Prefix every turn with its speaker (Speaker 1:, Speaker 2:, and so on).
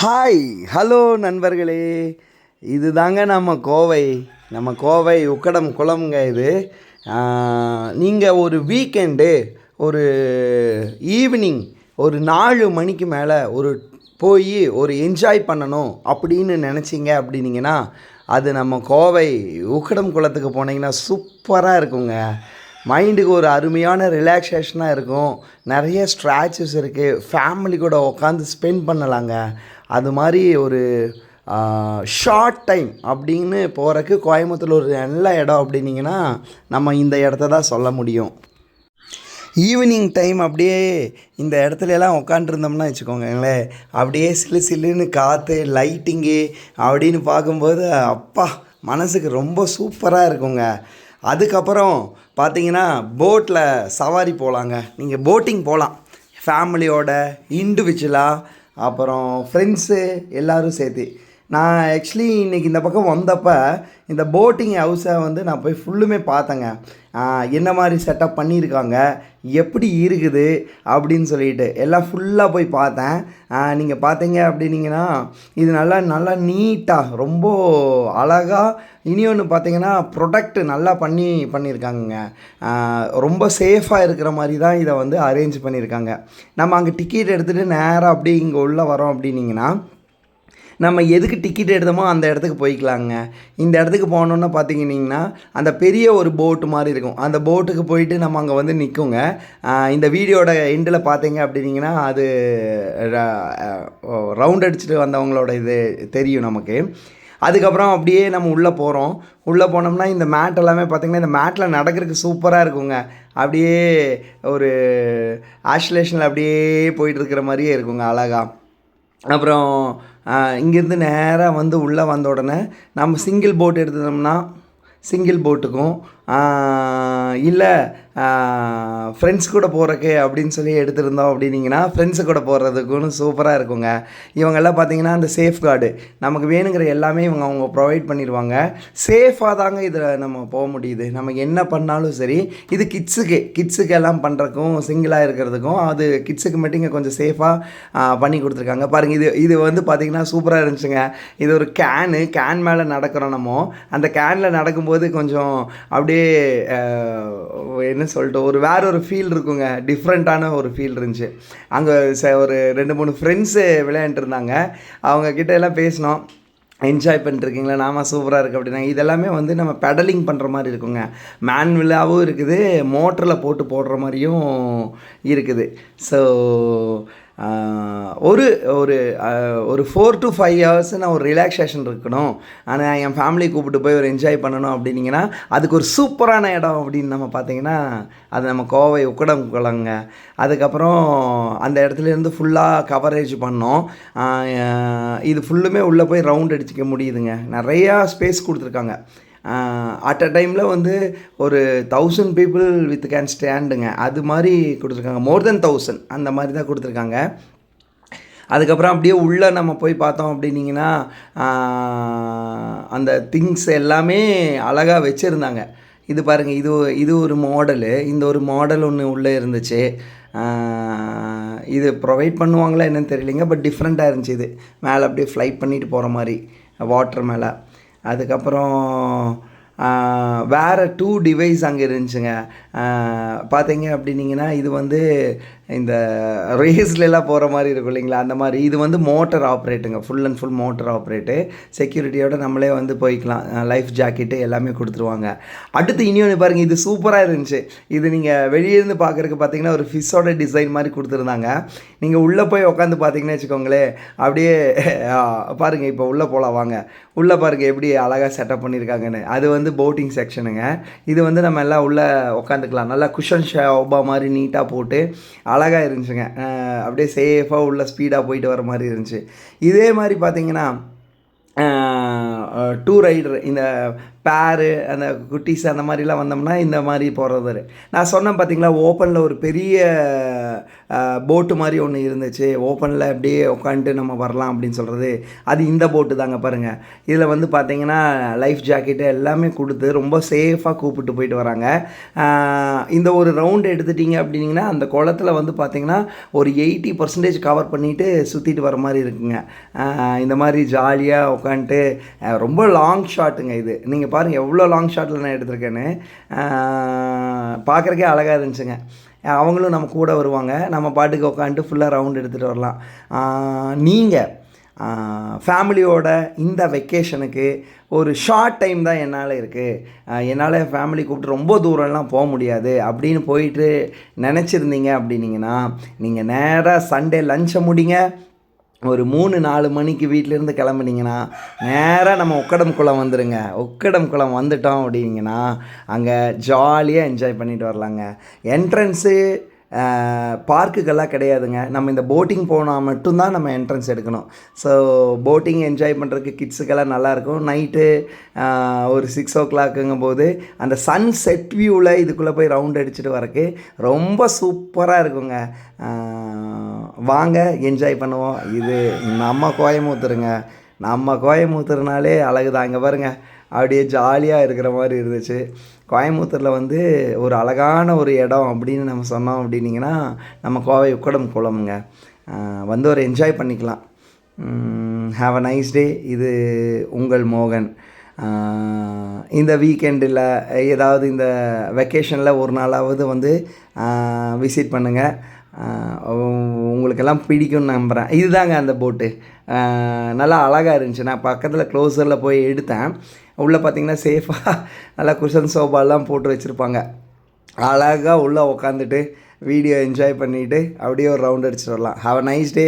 Speaker 1: Hi hello நண்பர்களே. இது தாங்க நம்ம கோவை. நம்ம கோவை உக்கடம் குளம்ங்க இது. நீங்கள் ஒரு வீக்கெண்டு ஒரு ஈவினிங் ஒரு நாலு மணிக்கு மேலே ஒரு போய் ஒரு என்ஜாய் பண்ணணும் அப்படின்னு நினச்சிங்க அப்படின்னீங்கன்னா அது நம்ம கோவை உக்கடம் குளத்துக்கு போனீங்கன்னா சூப்பராக இருக்குங்க. மைண்டுக்கு ஒரு அருமையான ரிலாக்ஸேஷனாக இருக்கும். நிறைய ஸ்ட்ராச்சஸ் இருக்குது ஃபேமிலி கூட உட்காந்து ஸ்பெண்ட் பண்ணலாங்க. அது மாதிரி ஒரு ஷார்ட் டைம் அப்படின்னு போகிறக்கு கோயம்புத்தூர் ஒரு நல்ல இடம் அப்படின்னீங்கன்னா நம்ம இந்த இடத்த தான் சொல்ல முடியும். ஈவினிங் டைம் அப்படியே இந்த இடத்துல எல்லாம் உட்காண்ட்ருந்தோம்னா வச்சுக்கோங்களேன் அப்படியே சிலு சிலுன்னு காற்று லைட்டிங்கு அப்படின்னு பார்க்கும்போது அப்பா மனசுக்கு ரொம்ப சூப்பராக இருக்குங்க. அதுக்கப்புறம் பார்த்தீங்கன்னா போட்டில் சவாரி போகலாங்க நீங்கள் போட்டிங் போகலாம் ஃபேமிலியோட இண்டிவிஜுவலாக அப்புறம் ஃப்ரெண்ட்ஸு எல்லோரும் சேர்த்து. நான் ஆக்சுவலி இன்றைக்கி இந்த பக்கம் வந்தப்போ இந்த போட்டிங் ஹவுஸை வந்து நான் போய் ஃபுல்லுமே பார்த்தேங்க. என்ன மாதிரி செட்டப் பண்ணியிருக்காங்க? எப்படி இருக்குது? அப்படின்னு சொல்லிட்டு எல்லாம் ஃபுல்லாக போய் பார்த்தேன். நீங்கள் பார்த்தீங்க அப்படின்னீங்கன்னா இது நல்லா நல்லா நீட்டாக ரொம்ப அழகாக இனி ஒன்று பார்த்தீங்கன்னா ப்ரொடக்ட் நல்லா பண்ணி பண்ணியிருக்காங்கங்க. ரொம்ப சேஃபாக இருக்கிற மாதிரி தான் இதை வந்து அரேஞ்ச் பண்ணியிருக்காங்க. நம்ம அங்கே டிக்கெட் எடுத்துகிட்டு நேராக அப்படியே இங்கே உள்ளே வரோம் அப்படின்னீங்கன்னா நம்ம எதுக்கு டிக்கெட் எடுத்தோமோ அந்த இடத்துக்கு போய்க்கலாங்க. இந்த இடத்துக்கு போனோன்னா பார்த்தீங்கன்னா அந்த பெரிய ஒரு போட்டு மாதிரி இருக்கும். அந்த போட்டுக்கு போயிட்டு நம்ம அங்கே வந்து நிற்குங்க இந்த வீடியோட எண்டில் பார்த்தீங்க அப்படின்னீங்கன்னா அது ரவுண்ட் அடிச்சுட்டு வந்தவங்களோட இது தெரியும் நமக்கு. அதுக்கப்புறம் அப்படியே நம்ம உள்ளே போகிறோம் உள்ளே போனோம்னா இந்த மேட் எல்லாமே பார்த்திங்கன்னா இந்த மேட்டில் நடக்கிறதுக்கு சூப்பராக இருக்குங்க. அப்படியே ஒரு ஆஷ்லேஷனில் அப்படியே போயிட்டுருக்கிற மாதிரியே இருக்குங்க அழகாக அப்புறம் இங்கேருந்து நேராக வந்து உள்ளே வந்த உடனே நம்ம சிங்கிள் போட் எடுத்தோம்னா சிங்கிள் போட்டுக்கும் இல்லை ஃப்ரெண்ட்ஸ் கூட போகிறக்கு அப்படின்னு சொல்லி எடுத்திருந்தோம் அப்படின்னிங்கன்னா ஃப்ரெண்ட்ஸு கூட போகிறதுக்குன்னு சூப்பராக இருக்குங்க. இவங்கெல்லாம் பார்த்தீங்கன்னா அந்த சேஃப் கார்டு நமக்கு வேணுங்கிற எல்லாமே இவங்க அவங்க ப்ரொவைட் பண்ணிடுவாங்க. சேஃபாக தாங்க இதில் நம்ம போக முடியுது. நம்ம என்ன பண்ணாலும் சரி இது கிட்ஸுக்கு கிட்ஸுக்கு எல்லாம் பண்ணுறக்கும் சிங்கிளாக இருக்கிறதுக்கும் அது கிட்ஸுக்கு மட்டும் இங்கே கொஞ்சம் சேஃபாக பண்ணி கொடுத்துருக்காங்க. பாருங்கள் இது இது வந்து பார்த்திங்கன்னா சூப்பராக இருந்துச்சுங்க. இது ஒரு கேனு கேன் மேலே நடக்கிறோம் நம்ம. அந்த கேனில் நடக்கும்போது கொஞ்சம் அப்படியே அப்படியே என்ன சொல்லிட்டு ஒரு வேற ஒரு ஃபீல் இருக்குங்க டிஃப்ரெண்ட்டான ஒரு ஃபீல் இருந்துச்சு. அங்கே ச ஒரு ரெண்டு மூணு ஃப்ரெண்ட்ஸு விளையாண்டுருந்தாங்க அவங்க கிட்ட எல்லாம் பேசினோம். என்ஜாய் பண்ணிருக்கீங்களா நாம சூப்பராக இருக்குது அப்படின்னா இதெல்லாமே வந்து நம்ம பெடலிங் பண்ணுற மாதிரி இருக்குங்க. மேன்வில்லாகவும் இருக்குது. மோட்டரில் போட்டு போடுற மாதிரியும் இருக்குது. ஸோ ஒரு ஒரு ஒரு ஃபோர் டு ஃபைவ் ஹவர்ஸ் நான் ஒரு ரிலாக்ஸேஷன் இருக்கணும். ஆனால் என் ஃபேமிலி கூப்பிட்டு போய் ஒரு என்ஜாய் பண்ணணும் அப்படின்னீங்கன்னா அதுக்கு ஒரு சூப்பரான இடம் அப்படின்னு நம்ம பார்த்தீங்கன்னா அது நம்ம கோவை உக்கடம் குளங்க. அதுக்கப்புறம் அந்த இடத்துலேருந்து ஃபுல்லாக கவரேஜ் பண்ணோம். இது ஃபுல்லுமே உள்ளே போய் ரவுண்ட் அடிச்சிக்க முடியுதுங்க. நிறையா ஸ்பேஸ் கொடுத்துருக்காங்க. அட் அ டைமில் வந்து ஒரு தௌசண்ட் பீப்புள் வித் கேன் ஸ்டாண்டுங்க அது மாதிரி கொடுத்துருக்காங்க. மோர் தென் தௌசண்ட் அந்த மாதிரி தான் கொடுத்துருக்காங்க. அதுக்கப்புறம் அப்படியே உள்ளே நம்ம போய் பார்த்தோம் அப்படின்னீங்கன்னா அந்த திங்ஸ் எல்லாமே அழகாக வச்சுருந்தாங்க. இது பாருங்கள் இது இது ஒரு மாடலு இந்த ஒரு மாடல் ஒன்று உள்ளே இருந்துச்சு. இது ப்ரொவைட் பண்ணுவாங்களா என்னன்னு தெரியலைங்க பட் டிஃப்ரெண்ட்டாக இருந்துச்சு இது. மேலே அப்படியே ஃப்ளைட் பண்ணிட்டு போகிற மாதிரி வாட்டர் மேலே. அதுக்கப்புறம் வேறு டூ டிவைஸ் அங்கே இருந்துச்சுங்க. பார்த்தீங்க அப்படின்னிங்கன்னா இது வந்து இந்த ரேஸ்லலாம் போகிற மாதிரி இருக்கும் இல்லைங்களா? அந்த மாதிரி. இது வந்து motor ஆப்ரேட்டுங்க full and full motor operate செக்யூரிட்டியோட நம்மளே வந்து போய்க்கலாம். லைஃப் ஜாக்கெட்டு எல்லாமே கொடுத்துருவாங்க. அடுத்து இன்னொன்று பாருங்கள் இது சூப்பராக இருந்துச்சு. இது நீங்கள் வெளியே இருந்து பார்க்குறதுக்கு பார்த்தீங்கன்னா ஒரு ஃபிஷ்ஷோட டிசைன் மாதிரி கொடுத்துருந்தாங்க. நீங்கள் உள்ளே போய் உட்காந்து பார்த்தீங்கன்னு வச்சுக்கோங்களேன் அப்படியே பாருங்கள் இப்போ உள்ளே போகலாம் வாங்க. உள்ளே பாருங்கள் எப்படி அழகாக செட்டப் பண்ணியிருக்காங்கன்னு அது வந்து போட்டிங் செக்ஷனுங்க இது வந்து நம்ம எல்லாம் உள்ளே உட்காந்துக்கலாம் நல்லா குஷன் ஷோபா மாதிரி நீட்டாக போட்டு அழகாக இருந்துச்சுங்க. அப்படியே சேஃபாக உள்ள ஸ்பீடாக போயிட்டு வர மாதிரி இருந்துச்சு. இதே மாதிரி பார்த்தீங்கன்னா டூ ரைடர் இந்த பேரு அந்த குட்டீஸ் அந்த மாதிரிலாம் வந்தோம்னா இந்த மாதிரி போகிறது நான் சொன்னேன் பார்த்தீங்களா ஓப்பனில் ஒரு பெரிய போட்டு மாதிரி ஒன்று இருந்துச்சு. ஓப்பனில் அப்படியே உட்காந்துட்டு நம்ம வரலாம் அப்படின்னு சொல்கிறது அது இந்த போட்டு தாங்க பாருங்கள் இதில் வந்து பார்த்தீங்கன்னா லைஃப் ஜாக்கெட்டு எல்லாமே கொடுத்து ரொம்ப சேஃபாக கூப்பிட்டு போயிட்டு வராங்க. இந்த ஒரு ரவுண்டு எடுத்துட்டிங்க அப்படின்னிங்கன்னா அந்த குளத்துல வந்து பார்த்தீங்கன்னா ஒரு எயிட்டி பர்சன்டேஜ் கவர் பண்ணிவிட்டு சுற்றிட்டு வர மாதிரி இருக்குங்க. இந்த மாதிரி ஜாலியாக உட்காந்துட்டு ரொம்ப லாங் ஷாட்டுங்க இது. நீங்கள் பாருங்கள் எவ்வளோ லாங் ஷாட்டில் நான் எடுத்திருக்கேன்னு. பார்க்குறக்கே அழகாக இருந்துச்சுங்க. அவங்களும் நம்ம கூட வருவாங்க. நம்ம பாட்டுக்கு உட்காந்துட்டு ஃபுல்லாக ரவுண்ட் எடுத்துகிட்டு வரலாம். நீங்கள் ஃபேமிலியோட இந்த வெக்கேஷனுக்கு ஒரு ஷார்ட் டைம் தான் என்னால் இருக்குது என்னால் ஃபேமிலி கூப்பிட்டு ரொம்ப தூரம்லாம் போக முடியாது. அப்படின்னு போயிட்டு நினச்சிருந்தீங்க அப்படின்னீங்கன்னா நீங்கள் நேராக சண்டே லஞ்சை முடிங்க. ஒரு மூணு நாலு மணிக்கு வீட்டிலேருந்து கிளம்புனீங்கன்னா நேராக நம்ம உக்கடம் குளம் வந்துடுங்க உக்கடம் குளம் வந்துட்டோம் அப்படிங்கன்னா அங்கே ஜாலியாக என்ஜாய் பண்ணிட்டு வரலாங்க. என்ட்ரன்ஸு பார்க்குக்கெல்லாம் கிடையாதுங்க. நம்ம இந்த போட்டிங் போனால் மட்டும்தான் நம்ம என்ட்ரன்ஸ் எடுக்கணும். ஸோ போட்டிங் என்ஜாய் பண்ணுறதுக்கு கிட்ஸுக்கெல்லாம் நல்லாயிருக்கும். நைட்டு ஒரு சிக்ஸ் ஓ கிளாக்குங்கும் போது அந்த சன் செட் வியூவில் இதுக்குள்ளே போய் ரவுண்ட் அடிச்சுட்டு வரக்கு ரொம்ப சூப்பராக இருக்குங்க. வாங்க என்ஜாய் பண்ணுவோம். இது நம்ம கோயமுத்தூருங்க நம்ம கோயமுத்தூர்னாலே அழகு தான் இங்கே பாருங்கள் அப்படியே ஜாலியாக இருக்கிற மாதிரி இருந்துச்சு. கோயம்புத்தூரில் வந்து ஒரு அழகான ஒரு இடம் அப்படின்னு நம்ம சொன்னோம் அப்படின்னிங்கன்னா நம்ம கோவை உக்கடம் குளம்ங்க. வந்து ஒரு என்ஜாய் பண்ணிக்கலாம். ஹாவ் அ நைஸ் டே இது உங்கள் மோகன். இந்த வீக்கெண்டில் ஏதாவது இந்த வெக்கேஷனில் ஒரு நாளாவது வந்து விசிட் பண்ணுங்கள் உங்களுக்கெல்லாம் பிடிக்கும்னு நம்புகிறேன் இதுதாங்க அந்த போட்டு நல்லா அழகாக இருந்துச்சு நான் பக்கத்தில் க்ளோஸரில் போய் எடுத்தேன். உள்ளே பார்த்தீங்கன்னா சேஃபாக நல்லா குஷன் சோபாலாம் போட்டு வச்சுருப்பாங்க. அழகாக உள்ளே உக்காந்துட்டு வீடியோ என்ஜாய் பண்ணிவிட்டு அப்படியே ஒரு ரவுண்ட் அடிச்சுட்டு வரலாம். Have a nice day